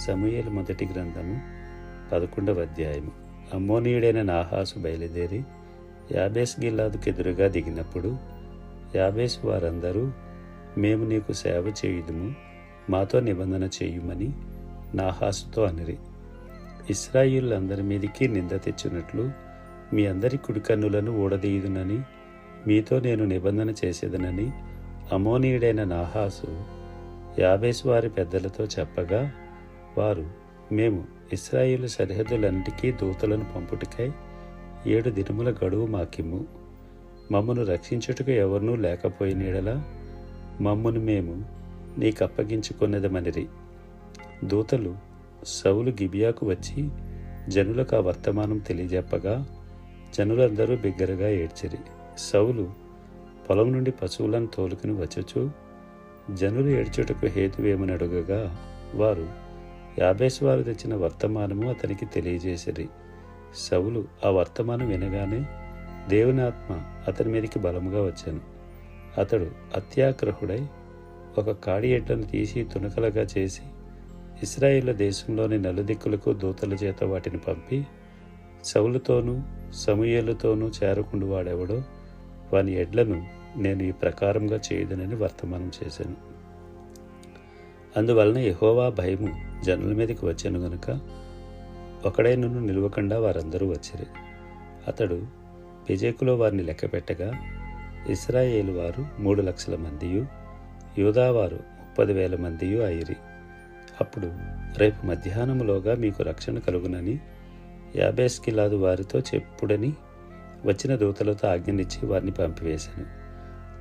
సమూయేలు మొదటి గ్రంథము పదకొండవ అధ్యాయము. అమ్మోనీయుడైన నాహాసు బయలుదేరి యాబేస్ గిల్లాదుకు ఎదురుగా దిగినప్పుడు యాబేస్ వారందరూ మేము నీకు సేవ చేయుదుము మాతో నిబంధన చేయుమని నాహాసుతో అనిరి. ఇస్రాయిలందరి మీదికి నింద తెచ్చినట్లు మీ అందరి కుడికన్నులను ఊడదీయుదునని మీతో నేను నిబంధన చేసేదనని అమోనీయుడైన నాహాసు యాబేసు వారి పెద్దలతో చెప్పగా వారు మేము ఇస్రాయిలు సరిహద్దులన్నిటికీ దూతలను పంపుటకై ఏడు దినముల గడువు మాకిమ్ము. మమ్మను రక్షించుటకు ఎవరినూ లేకపోయినీడలా మమ్మను మేము నీకు అప్పగించుకున్నదమనిరి దూతలు సౌలు గిబియాకు వచ్చి జనులకు ఆ వర్తమానం తెలియజెప్పగా జనులందరూ బిగ్గరగా ఏడ్చిరి. సౌలు పొలం నుండి పశువులను తోలుకుని వచ్చుచు జనులు ఏడ్చుటకు హేతువేమని అడుగగా వారు యాభేసు వారు తెచ్చిన వర్తమానము అతనికి తెలియజేసిరి సవులు ఆ వర్తమానం వినగానే దేవుని ఆత్మ అతని మీదకి బలముగా వచ్చాను. అతడు అత్యాగ్రహుడై ఒక కాడి ఎడ్లను తీసి తునకలుగా చేసి ఇస్రాయేళ్ళ దేశంలోని నలుదిక్కులకు దూతల చేత వాటిని పంపి సౌలుతోనూ సమూయేలుతోనూ చేరకుండు వాడెవడో వాని ఎడ్లను నేను ఈ ప్రకారంగా చేయదనని వర్తమానం చేశాను. అందువలన యహోవా భయము జనుల మీదకి వచ్చాను గనుక ఒకడైనను నిలవకుండా వారందరూ వచ్చిరి. అతడు బెజేకులో వారిని లెక్కపెట్టగా ఇస్రాయేలు వారు మూడు లక్షల మందియు యూదావారు ముప్పది వేల మందియు అయిరి. అప్పుడు రేపు మధ్యాహ్నములోగా మీకు రక్షణ కలుగునని యాబేస్కిలాదు వారితో చెప్పుడని వచ్చిన దూతలతో ఆజ్ఞనిచ్చి వారిని పంపివేశాను.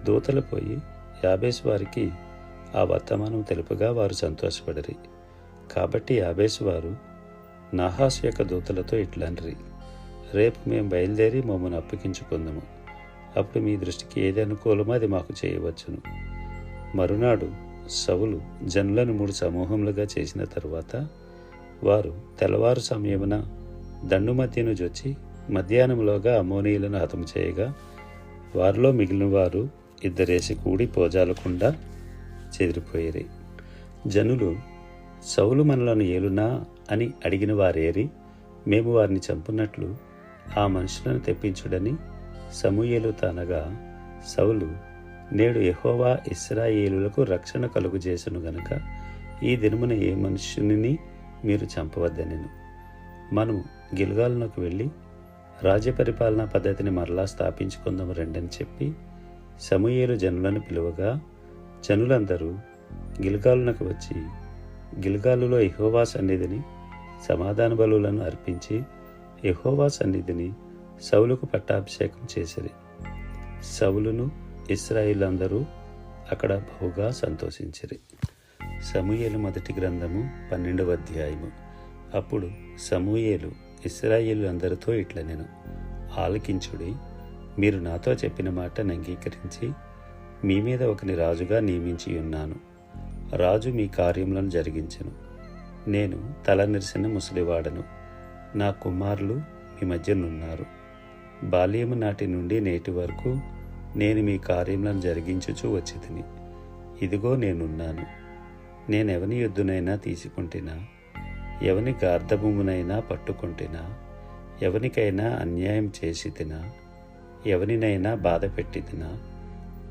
దూతలు పోయి యాబేస్ వారికి ఆ వర్తమానం తెలుపగా వారు సంతోషపడరి. కాబట్టి యాబేస్ వారు నాహాసు యొక్క దూతలతో ఇట్లనరి రేపు మేము బయలుదేరి మమ్మల్ని అప్పగించుకుందాము. అప్పుడు మీ దృష్టికి ఏది అనుకూలమో అది మాకు చేయవచ్చును. మరునాడు సవులు జనులను మూడు సమూహములుగా చేసిన తరువాత వారు తెల్లవారు సమయమున దండు మధ్యను జొచ్చి మధ్యాహ్నంలోగా అమోనీయులను హతము చేయగా వారిలో మిగిలిన వారు ఇద్దరేసి కూడి పోజాలకుండా చెదిరిపోయేరి. జనులు సౌలు మనలను ఏలునా అని అడిగిన వారేరి మేము వారిని చంపునట్లు ఆ మనుషులను తెప్పించుడని సమూయేలు తనగా సౌలు నేడు యహోవా ఇస్రాయేలులకు రక్షణ కలుగు చేసను గనుక ఈ దినమున ఏ మనుషుని మీరు చంపవద్దనెను. మనము గిల్గాల్లోకి వెళ్ళి రాజ్య పరిపాలనా పద్ధతిని మరలా స్థాపించుకుందాము రండని చెప్పి సమూయేలు జనులను పిలువగా జనులందరూ గిల్గాలునకు వచ్చి గిల్గాలులో యహోవా సన్నిధిని సమాధాన బలులను అర్పించి యహోవా సన్నిధిని సౌలుకు పట్టాభిషేకం చేసిరి. సౌలును ఇస్రాయిల్ అందరూ అక్కడ బహుగా సంతోషించిరి. సమూయేలు మొదటి గ్రంథము పన్నెండవ అధ్యాయము. అప్పుడు సమూయేలు ఇస్రాయిల్ అందరితో ఇట్ల నేను ఆలకించుడి మీరు నాతో చెప్పిన మాటను అంగీకరించి మీ మీద ఒకని రాజుగా నియమించి ఉన్నాను. రాజు మీ కార్యములను జరిగించను. నేను తల నిరిసిన ముసలివాడను. నా కుమారులు మీ మధ్యనున్నారు బాల్యము నాటి నుండి నేటి వరకు నేను మీ కార్యములను జరిగించుచూ వచ్చితిని. ఇదిగో నేనున్నాను. నేనెవని యుద్ధునైనా తీసుకుంటున్నా ఎవని గార్ధభూమునైనా పట్టుకుంటున్నా ఎవనికైనా అన్యాయం చేసి తినా ఎవనినైనా బాధ పెట్టి తినా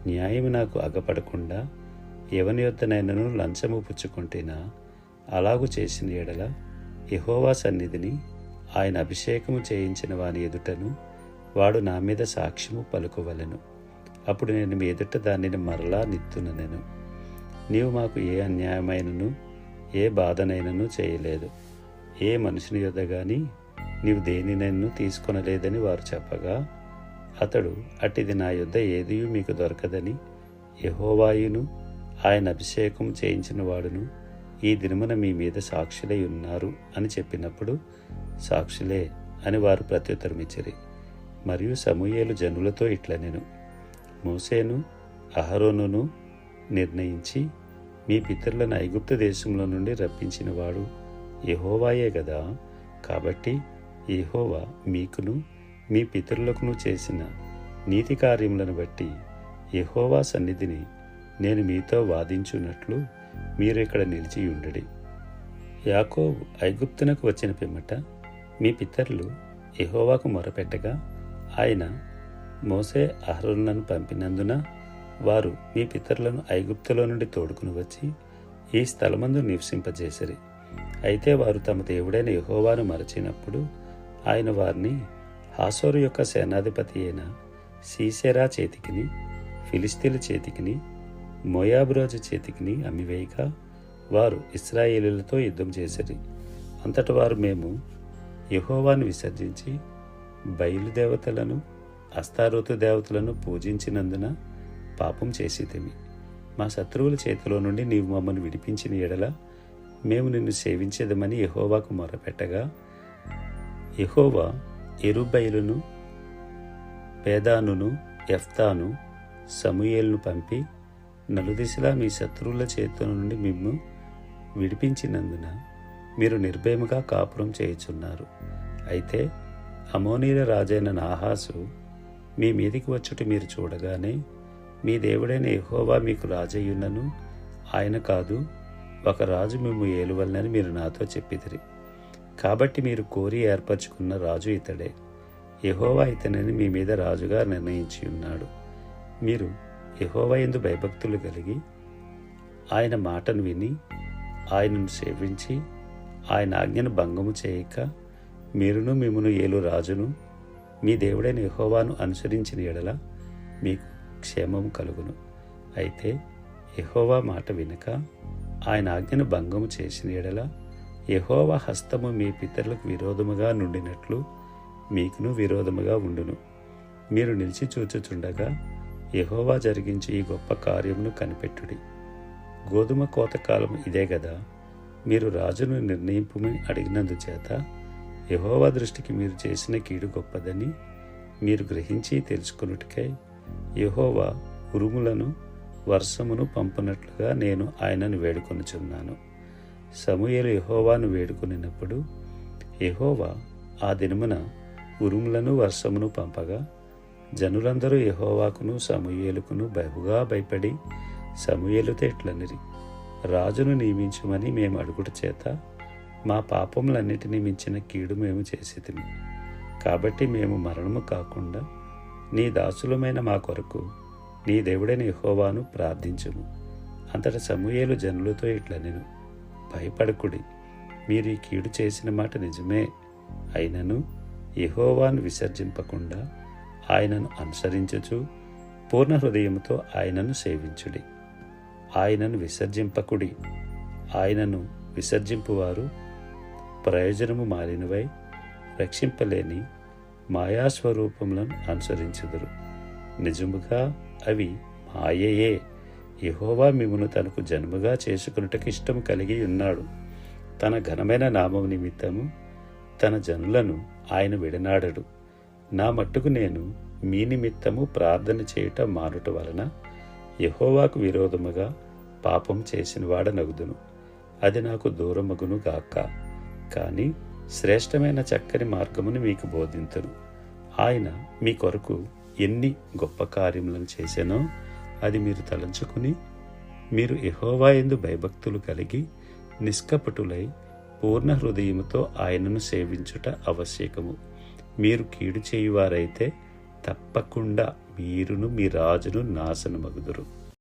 న్యాయం నాకు అగపడకుండా ఎవని యొద్దనైనను లంచము పుచ్చుకుంటేనా? అలాగు చేసిన ఎడల యహోవా సన్నిధిని ఆయన అభిషేకము చేయించిన వాని ఎదుటను వాడు నా మీద సాక్ష్యము పలుకోవలెను. అప్పుడు నేను మీ ఎదుట దానిని మరలా నిత్తున నేను నీవు మాకు ఏ అన్యాయమైనను ఏ బాధనైనను చేయలేదు. ఏ మనుషుని యొద్ద కానీ నీవు దేనినైనా తీసుకొనలేదని వారు చెప్పగా అతడు అట్టిది నా యొద్ద ఏదీ మీకు దొరకదని యహోవాయును ఆయన అభిషేకం చేయించిన వాడును. ఈ దినమున మీ మీద సాక్షులై ఉన్నారు అని చెప్పినప్పుడు సాక్షులే అని వారు ప్రత్యుత్తరమిచ్చిరి. మరియు సమూయేలు జనులతో ఇట్ల నేను. మోసేను అహరోనును నిర్ణయించి మీ పితరులను ఐగుప్త దేశంలో నుండి రప్పించిన వాడు యెహోవాయే కదా కాబట్టి యెహోవా మీకును మీ పితరులకును చేసిన నీతి కార్యములను బట్టి యెహోవా సన్నిధిని నేను మీతో వాదించున్నట్లు మీరు ఇక్కడ నిలిచి ఉండడి. యాకోబ్ ఐగుప్తునకు వచ్చిన పిమ్మట మీ పితరులు ఎహోవాకు మొరపెట్టగా ఆయన మోసే అహరులను పంపినందున వారు మీ పితరులను ఐగుప్తులో నుండి తోడుకుని వచ్చి ఈ స్థలమందు నివసింపజేసిరి. అయితే వారు తమ దేవుడైన యహోవాను మరచినప్పుడు ఆయన వారిని హాసోరు యొక్క సేనాధిపతి అయిన సీసెరా చేతికిని ఫిలిస్తీన్ల చేతికిని మోయాబురాజు చేతికిని అమ్మివేయక వారు ఇస్రాయేలులతో యుద్ధం చేసిరి. అంతట వారు మేము యహోవాను విసర్జించి బయలుదేవతలను అస్తారోతు దేవతలను పూజించినందున పాపం చేసేదేమి మా శత్రువుల చేతిలో నుండి నీవు మమ్మల్ని విడిపించిన ఎడల మేము నిన్ను సేవించేదమని యహోవాకు మొరపెట్టగా యహోవా ఎరుబయలును పేదానును ఎఫ్తాను సమూయేల్ను పంపి నలుదిశలా మీ శత్రువుల చేతుల నుండి మిమ్ము విడిపించినందున మీరు నిర్భయముగా కాపురం చేయుచున్నారు. అయితే అమోనీల రాజైన నాహాసు మీ మీదికి వచ్చుట మీరు చూడగానే మీ దేవుడైన ఎహోవా మీకు రాజయ్యున్నను ఆయన కాదు ఒక రాజు మేము ఏలువలనని మీరు నాతో చెప్పిదిరి కాబట్టి మీరు కోరి ఏర్పరచుకున్న రాజు ఇతడే. యహోవా ఇతనని మీ మీద రాజుగా నిర్ణయించి ఉన్నాడు మీరు యహోవయందు ఎందు భయభక్తులు కలిగి ఆయన మాటను విని ఆయనను సేవించి ఆయన ఆజ్ఞను భంగము చేయక మీరును మిమ్మును ఏలు రాజును మీ దేవుడైన యహోవాను అనుసరించిన ఎడల మీకు క్షేమము కలుగును. అయితే యహోవా మాట వినక ఆయన ఆజ్ఞను భంగము చేసిన ఎడల యహోవా హస్తము మీ పితరులకు విరోధముగా నుండినట్లు మీకును విరోధముగా ఉండును. మీరు నిలిచి చూచుచుండగా యహోవా జరిగించి ఈ గొప్ప కార్యమును కనిపెట్టుడి. గోధుమ కోత కాలం ఇదే కదా మీరు రాజును నిర్ణయింపుమని అడిగినందుచేత యహోవా దృష్టికి మీరు చేసిన కీడు గొప్పదని మీరు గ్రహించి తెలుసుకున్నట్టుకై యహోవా ఉరుములను వర్షమును పంపినట్లుగా నేను ఆయనను వేడుకొనుచున్నాను. సమూయేలు యహోవాను వేడుకొనినప్పుడు యహోవా ఆ దినమున ఉరుములను వర్షమును పంపగా జనులందరూ యహోవాకును సమూయేలుకును బహుగా భయపడి సమూయేలుతో ఇట్లనిరి రాజును నియమించమని మేము అడుగుట చేత మా పాపములన్నిటినీ మించిన కీడు మేము చేసితిమి. కాబట్టి మేము మరణము కాకుండా నీ దాసులమైన మా కొరకు నీ దేవుడైన యహోవాను ప్రార్థించుము. అంతట సమూయేలు జనులతో ఇట్లనెను భయపడకుడి. మీరు ఈ కీడు చేసిన మాట నిజమే. అయినను యహోవాను విసర్జింపకుండా ఆయనను అనుసరించుచు పూర్ణ హృదయముతో ఆయనను సేవించుడి. ఆయనను విసర్జింపకుడి. ఆయనను విసర్జింపువారు ప్రయోజనము మారినవై రక్షింపలేని మాయాస్వరూపములను అనుసరించుదురు. నిజముగా అవి మాయయే. యహోవా మిమ్మును తనకు జన్మగా చేసుకున్నటకు ఇష్టం కలిగి ఉన్నాడు. తన ఘనమైన నామం నిమిత్తము తన జనులను ఆయన విడనాడడు. నా మట్టుకు నేను మీ నిమిత్తము ప్రార్థన చేయుట మానుట వలన యహోవాకు విరోధముగా పాపం చేసిన వాడనగుదును. అది నాకు దూరమగును గాక. కానీ శ్రేష్టమైన చక్కని మార్గమును మీకు బోధింతును. ఆయన మీ కొరకు ఎన్ని గొప్ప కార్యములను చేశానో అది మీరు తలంచుకుని మీరు యహోవా ఎందు భయభక్తులు కలిగి నిష్కపటులై పూర్ణ హృదయముతో ఆయనను సేవించుట ఆవశ్యకము. మీరు కీడు చేయువారైతే తప్పకుండా మీరును మీ రాజును నాశనమగుదురు.